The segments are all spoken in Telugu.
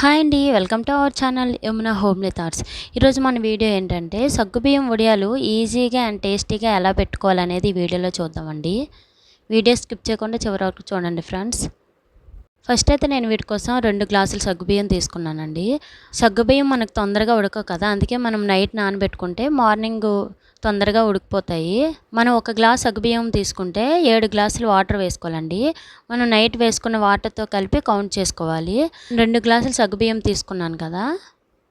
హాయ్ అండి welcome to our channel Yamuna homely thoughts. ఈరోజు మన వీడియో ఏంటంటే సగ్గుబియ్యం వడియాలు ఈజీగా అండ్ టేస్టీగా ఎలా పెట్టుకోవాలనేది వీడియోలో చూద్దామండి. వీడియో స్కిప్ చేయకుండా చివరి వరకు చూడండి ఫ్రెండ్స్. ఫస్ట్ అయితే నేను వీటి కోసం రెండు గ్లాసులు సగ్గుబియ్యం తీసుకున్నానండి. సగ్గుబియ్యం మనకు తొందరగా ఉడకవు కదా అందుకే మనం నైట్ నానబెట్టుకుంటే మార్నింగ్ తొందరగా ఉడికిపోతాయి. మనం ఒక గ్లాస్ సగ్గుబియ్యం తీసుకుంటే ఏడు గ్లాసులు వాటర్ వేసుకోవాలండి. మనం నైట్ వేసుకున్న వాటర్తో కలిపి కౌంట్ చేసుకోవాలి. రెండు గ్లాసులు సగ్గుబియ్యం తీసుకున్నాను కదా.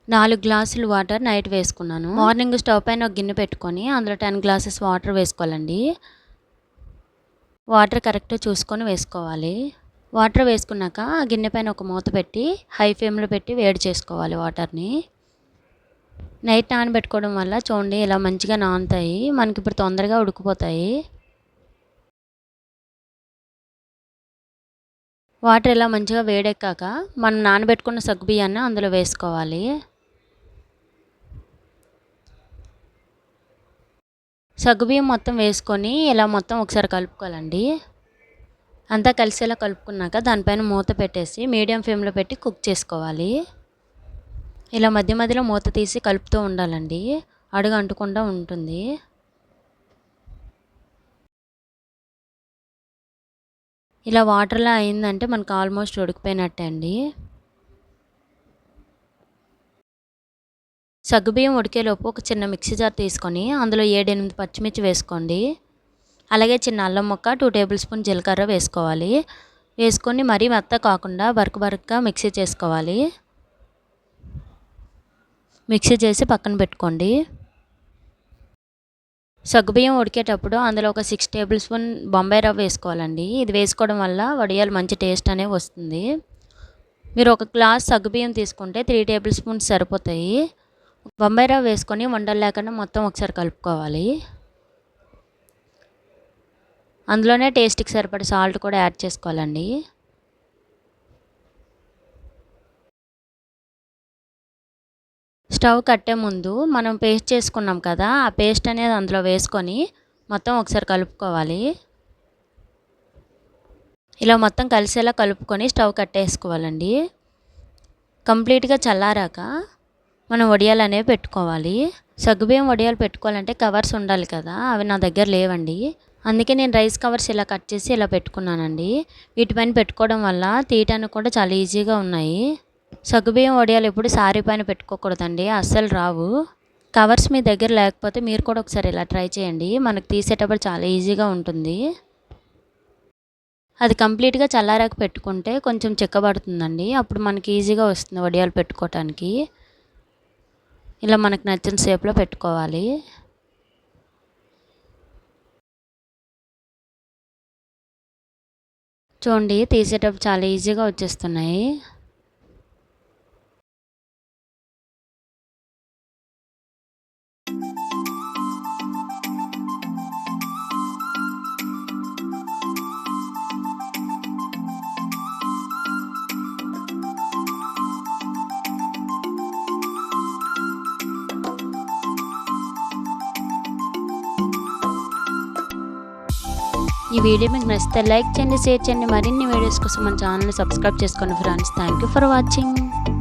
నాలుగు గ్లాసులు వాటర్ నైట్ వేసుకున్నాను. మార్నింగ్ స్టవ్ పైన ఒక గిన్నె పెట్టుకొని అందులో టెన్ గ్లాసెస్ వాటర్ వేసుకోవాలండి. వాటర్ కరెక్ట్ చూసుకొని వేసుకోవాలి. వాటర్ వేసుకున్నాక ఆ గిన్నె పైన ఒక మూత పెట్టి హై ఫ్లేమ్లో పెట్టి వేడి చేసుకోవాలి వాటర్ని. నైట్ నానబెట్టుకోవడం వల్ల చూడండి ఇలా మంచిగా నానుతాయి. మనకి ఇప్పుడు తొందరగా ఉడికిపోతాయి. వాటర్ ఇలా మంచిగా వేడెక్కాక మనం నానబెట్టుకున్న సగ్గుబియ్యాన్ని అందులో వేసుకోవాలి. సగ్గుబియ్యం మొత్తం వేసుకొని ఇలా మొత్తం ఒకసారి కలుపుకోవాలండి. అంతా కలిసేలా కలుపుకున్నాక దానిపైన మూత పెట్టేసి మీడియం ఫ్లేమ్లో పెట్టి కుక్ చేసుకోవాలి. ఇలా మధ్య మధ్యలో మూత తీసి కలుపుతూ ఉండాలండి. అడుగు అంటకుండా ఉంటుంది. ఇలా వాటర్లా అయిందంటే మనకు ఆల్మోస్ట్ ఉడికిపోయినట్టే అండి సగ్గుబియ్యం ఉడికేలోపు ఒక చిన్న మిక్సీ జార్ తీసుకొని అందులో ఏడెనిమిది పచ్చిమిర్చి వేసుకోండి. అలాగే చిన్న అల్లం ముక్క టూ టేబుల్ స్పూన్ జీలకర్ర వేసుకోవాలి. వేసుకొని మరీ మెత్త కాకుండా బరక బరకగా మిక్సీ చేసుకోవాలి. మిక్సీ చేసి పక్కన పెట్టుకోండి. సగ్గుబియ్యం ఉడికేటప్పుడు అందులో ఒక సిక్స్ టేబుల్ స్పూన్ బొంబాయి రవ్వ వేసుకోవాలండి. ఇది వేసుకోవడం వల్ల వడియాలు మంచి టేస్ట్ అనేవి వస్తుంది. మీరు ఒక గ్లాస్ సగ్గుబియ్యం తీసుకుంటే త్రీ టేబుల్ స్పూన్స్ సరిపోతాయి. బొంబాయి రవ్వ వేసుకొని వండలు లేకుండా మొత్తం ఒకసారి కలుపుకోవాలి. అందులోనే టేస్ట్కి సరిపడే సాల్ట్ కూడా యాడ్ చేసుకోవాలండి. స్టవ్ కట్టే ముందు మనం పేస్ట్ చేసుకున్నాం కదా ఆ పేస్ట్ అనేది అందులో వేసుకొని మొత్తం ఒకసారి కలుపుకోవాలి. ఇలా మొత్తం కలిసేలా కలుపుకొని స్టవ్ కట్టేసుకోవాలండి. కంప్లీట్గా చల్లారాక మనం వడియాలు అనేవి పెట్టుకోవాలి. సగ్గుబియ్యం వడియాలు పెట్టుకోవాలంటే కవర్స్ ఉండాలి కదా అవి నా దగ్గర లేవండి. అందుకే నేను రైస్ కవర్స్ ఇలా కట్ చేసి ఇలా పెట్టుకున్నానండి. వీటిపైన పెట్టుకోవడం వల్ల తీయటానికి కూడా చాలా ఈజీగా ఉన్నాయి. సగ్గుబియ్యం వడియాలు ఎప్పుడు సారీ పైన పెట్టుకోకూడదండి అస్సలు రావు. కవర్స్ మీ దగ్గర లేకపోతే మీరు కూడా ఒకసారి ఇలా ట్రై చేయండి మనకు తీసేటప్పుడు చాలా ఈజీగా ఉంటుంది. అది కంప్లీట్గా చల్లారాక పెట్టుకుంటే కొంచెం చిక్కబడుతుందండి అప్పుడు మనకి ఈజీగా వస్తుంది వడియాలు పెట్టుకోవటానికి ఇలా మనకు నచ్చిన షేప్లో పెట్టుకోవాలి. చూడండి తీసేటప్పుడు చాలా ఈజీగా వచ్చేస్తున్నాయి. ఈ వీడియో మీకు నచ్చితే లైక్ చేయండి షేర్ చేయండి. మరిన్ని వీడియోస్ కోసం మన ఛానల్ని సబ్స్క్రైబ్ చేసుకోండి friends thank you for watching